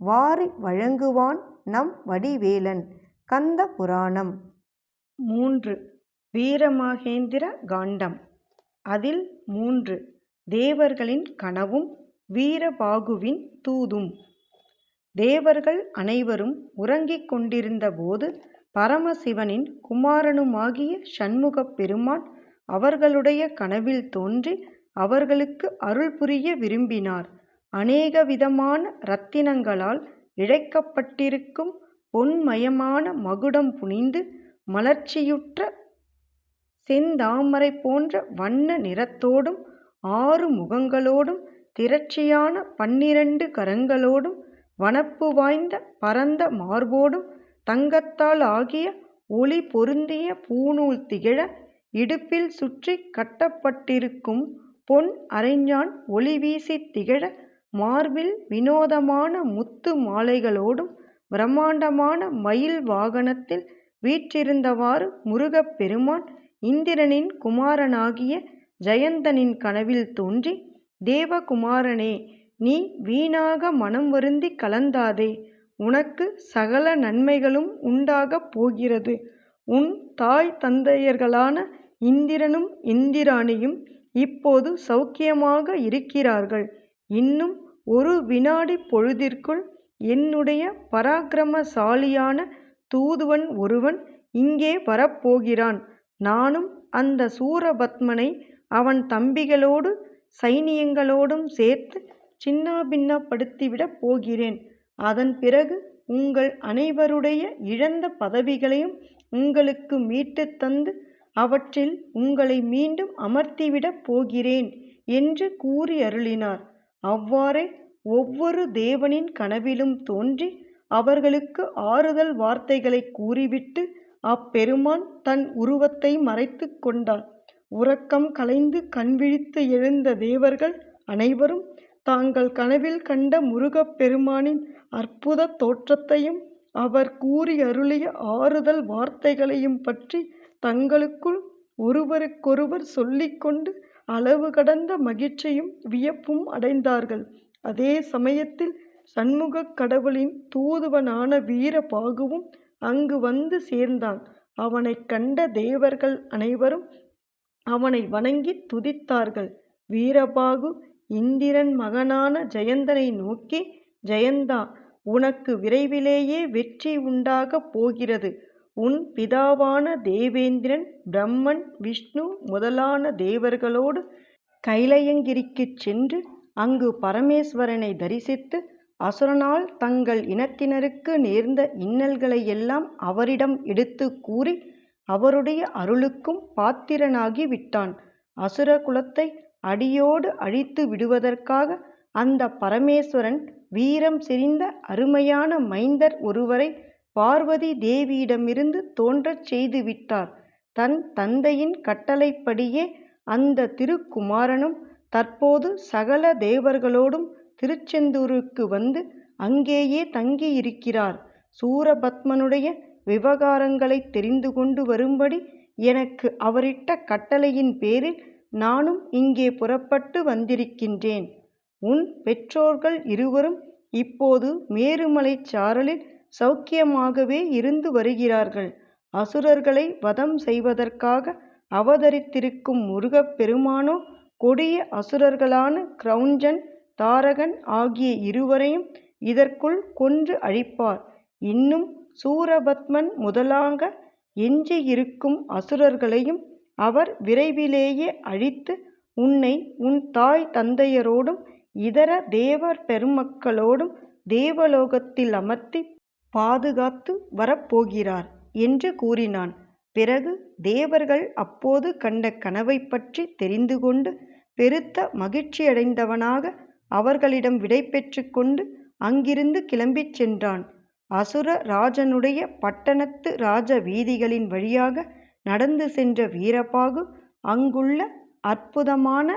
வாரி வழங்குவான் நம் வடிவேலன். கந்த புராணம். மூன்று. வீரமாகேந்திர காண்டம். அதில் மூன்று. தேவர்களின் கனவும் வீரபாகுவின் தூதும். தேவர்கள் அனைவரும் உறங்கிக் கொண்டிருந்தபோது பரமசிவனின் குமாரனுமாகிய சண்முகப் பெருமான் அவர்களுடைய கனவில் தோன்றி அவர்களுக்கு அருள் புரிய விரும்பினார். அநேக விதமான இரத்தினங்களால் இழைக்கப்பட்டிருக்கும் பொன்மயமான மகுடம் புனிந்து மலர்ச்சியுற்ற செந்தாமரை போன்ற வண்ண நிறத்தோடும் ஆறு முகங்களோடும் திரட்சியான பன்னிரண்டு கரங்களோடும் வனப்பு வாய்ந்த பரந்த மார்போடும் தங்கத்தால் ஆகிய ஒளி பொருந்திய பூநூல் திகழ இடுப்பில் சுற்றி கட்டப்பட்டிருக்கும் பொன் அரைஞான் ஒளி வீசி திகழ மார்பில் வினோதமான முத்து மாலைகளோடும் பிரம்மாண்டமான மயில் வாகனத்தில் வீற்றிருந்தவாறு முருகப் பெருமான் இந்திரனின் குமாரனாகிய ஜெயந்தனின் கனவில் தோன்றி தேவகுமாரனே நீ வீணாக மனம் வருந்தி கலந்தாதே. உனக்கு சகல நன்மைகளும் உண்டாகப் போகிறது. உன் தாய் தந்தையர்களான இந்திரனும் இந்திராணியும் இப்போது சௌக்கியமாக இருக்கிறார்கள். இன்னும் ஒரு வினாடி பொழுதிற்குள் என்னுடைய பராக்கிரமசாலியான தூதுவன் ஒருவன் இங்கே வரப்போகிறான். நானும் அந்த சூரபத்மனை அவன் தம்பிகளோடு சைனியங்களோடும் சேர்த்து சின்னாபின்னப்படுத்திவிடப் போகிறேன். அதன் பிறகு உங்கள் அனைவருடைய இழந்த பதவிகளையும் உங்களுக்கு மீட்டுத் தந்து அவற்றில் உங்களை மீண்டும் அமர்த்திவிடப் போகிறேன் என்று கூறி அருளினார் அவ்வாறே ஒவ்வொரு தேவனின் கனவிலும் தோன்றி அவர்களுக்கு ஆறுதல் வார்த்தைகளை கூறிவிட்டு அப்பெருமான் தன் உருவத்தை மறைத்துக் கொண்டார் உறக்கம் கலைந்து கண்விழித்து எழுந்த தேவர்கள் அனைவரும் தாங்கள் கனவில் கண்ட முருகப் பெருமானின் அற்புத தோற்றத்தையும் அவர் கூறியருளிய ஆறுதல் வார்த்தைகளையும் பற்றி தங்களுக்குள் ஒருவருக்கொருவர் சொல்லிக்கொண்டு அளவு கடந்த மகிழ்ச்சியும் வியப்பும் அடைந்தார்கள். அதே சமயத்தில் சண்முகக் கடவுளின் தூதுவனான வீரபாகுவும் அங்கு வந்து சேர்ந்தான். அவனைக் கண்ட தேவர்கள் அனைவரும் அவனை வணங்கித் துதித்தார்கள். வீரபாகு இந்திரன் மகனான ஜெயந்தனை நோக்கி ஜெயந்தா உனக்கு விரைவிலேயே வெற்றி உண்டாகப் போகிறது. உன் பிதாவான தேவேந்திரன் பிரம்மன் விஷ்ணு முதலான தேவர்களோடு கைலயங்கிரிக்குச் சென்று அங்கு பரமேஸ்வரனை தரிசித்து அசுரனால் தங்கள் இனத்தினருக்கு நேர்ந்த இன்னல்களையெல்லாம் அவரிடம் எடுத்துக் கூறி அவருடைய அருளுக்கும் பாத்திரனாகி விட்டான். அசுர குலத்தை அடியோடு அழித்து விடுவதற்காக அந்த பரமேஸ்வரன் வீரம் செறிந்த அருமையான மைந்தர் ஒருவரை பார்வதி தேவியிடமிருந்து தோன்றச் செய்து விட்டார் தன் தந்தையின் கட்டளைப்படியே அந்த திருக்குமாரனும் தற்போது சகல தேவர்களோடும் திருச்செந்தூருக்கு வந்து அங்கேயே தங்கியிருக்கிறார். சூரபத்மனுடைய விவகாரங்களைத் தெரிந்து கொண்டு வரும்படி எனக்கு அவரிட்ட கட்டளையின் பேரில் நானும் இங்கே புறப்பட்டு வந்திருக்கின்றேன். உன் பெற்றோர்கள் இருவரும் இப்போது மேருமலைச் சாரலில் சௌக்கியமாகவே இருந்து வருகிறார்கள். அசுரர்களை வதம் செய்வதற்காக அவதரித்திருக்கும் முருகப் பெருமானோ கொடிய அசுரர்களான கிரௌஞ்சன் தாரகன் ஆகிய இருவரையும் இதற்குள் கொன்று அழிப்பார். இன்னும் சூரபத்மன் முதலாக எஞ்சியிருக்கும் அசுரர்களையும் அவர் விரைவிலேயே அழித்து உன்னை உன் தாய் தந்தையரோடும் இதர தேவர் பெருமக்களோடும் தேவலோகத்தில் அமர்த்தி பாதுகாத்து வரப்போகிறார் என்று கூறினான் பிறகு தேவர்கள் அப்போது கண்ட கனவைப் பற்றி தெரிந்து கொண்டு பெருத்த மகிழ்ச்சியடைந்தவனாக அவர்களிடம் விடை கொண்டு அங்கிருந்து கிளம்பிச் சென்றான். அசுர ராஜனுடைய பட்டணத்து ராஜ வீதிகளின் வழியாக நடந்து சென்ற வீரபாகு அங்குள்ள அற்புதமான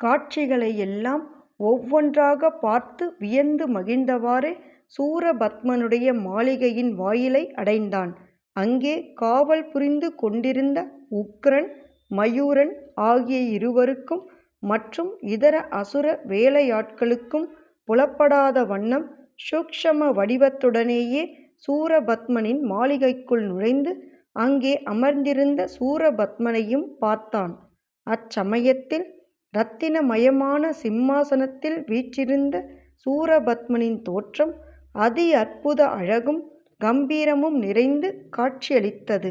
காட்சிகளையெல்லாம் ஒவ்வொன்றாகப் பார்த்து வியந்து மகிழ்ந்தவாறே சூரபத்மனுடைய மாளிகையின் வாயிலை அடைந்தான். அங்கே காவல் புரிந்து கொண்டிருந்த உக்கிரன் மயூரன் ஆகிய இருவருக்கும் மற்றும் இதர அசுர வேலையாட்களுக்கும் புலப்படாத வண்ணம் சூக்ஷம வடிவத்துடனேயே சூரபத்மனின் மாளிகைக்குள் நுழைந்து அங்கே அமர்ந்திருந்த சூரபத்மனையும் பார்த்தான். அச்சமயத்தில் இரத்தினமயமான சிம்மாசனத்தில் வீற்றிருந்த சூரபத்மனின் தோற்றம் அதி அற்புத அழகும் கம்பீரமும் நிறைந்து காட்சியளித்தது.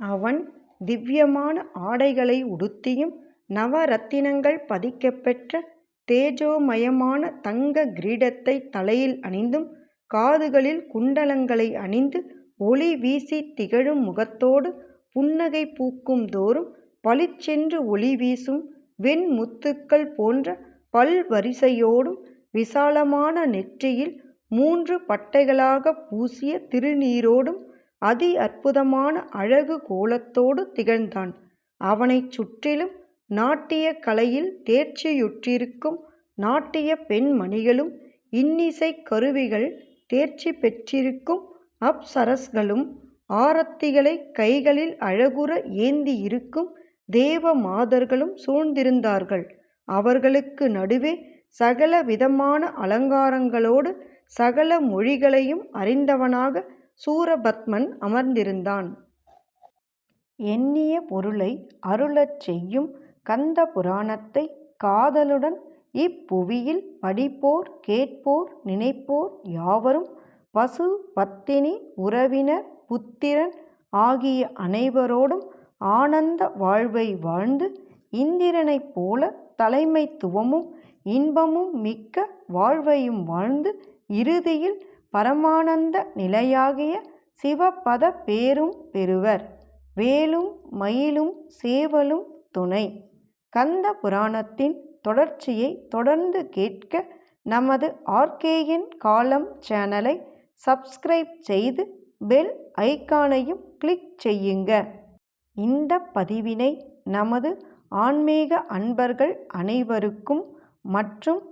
அவன் திவ்யமான ஆடைகளை உடுத்தியும் நவரத்தினங்கள் பதிக்கப்பெற்ற தேஜோமயமான தங்க கிரீடத்தை தலையில் அணிந்தும் காதுகளில் குண்டலங்களை அணிந்து ஒளி வீசி திகழும் முகத்தோடு புன்னகை பூக்கும் தோறும் பளிச்சென்று ஒளி வீசும் வெண்முத்துக்கள் போன்ற பல்வரிசையோடும் விசாலமான நெற்றியில் மூன்று பட்டைகளாகப் பூசிய திருநீறோடும் அதி அற்புதமான அழகு கோலத்தோடு திகழ்ந்தான். அவனைச் சுற்றிலும் நாட்டிய கலையில் தேர்ச்சியுற்றிருக்கும் நாட்டியப் பெண்மணிகளும் இன்னிசைக் கருவிகள் தேர்ச்சி பெற்றிருக்கும் அப்சரஸ்களும் ஆரத்திகளை கைகளில் அழகுற ஏந்தியிருக்கும் தேவ மாதர்களும் சூழ்ந்திருந்தார்கள். அவர்களுக்கு நடுவே சகல விதமான அலங்காரங்களோடு சகல மொழிகளையும் அறிந்தவனாக சூரபத்மன் அமர்ந்திருந்தான். எண்ணிய பொருளை அருளச் செய்யும் கந்த புராணத்தை காதலுடன் இப்புவியில் படிப்போர் கேட்போர் நினைப்போர் யாவரும் பசு பத்தினி உறவினர் புத்திரன் ஆகிய அனைவரோடும் ஆனந்த வாழ்வை வாழ்ந்து இந்திரனைப் போல தலைமைத்துவமும் இன்பமும் மிக்க வாழ்வையும் வாழ்ந்து இறுதியில் பரமானந்த நிலையாகிய சிவபத பேரும் பெறுவர். வேலும் மயிலும் சேவலும் துணை. கந்த புராணத்தின் தொடர்ச்சியை தொடர்ந்து கேட்க நமது ஆர்கேயின் காலம் சேனலை சப்ஸ்கிரைப் செய்து பெல் ஐகானையும் கிளிக் செய்யுங்க. இந்த பதிவினை நமது ஆன்மீக அன்பர்கள் அனைவருக்கும் மற்றும்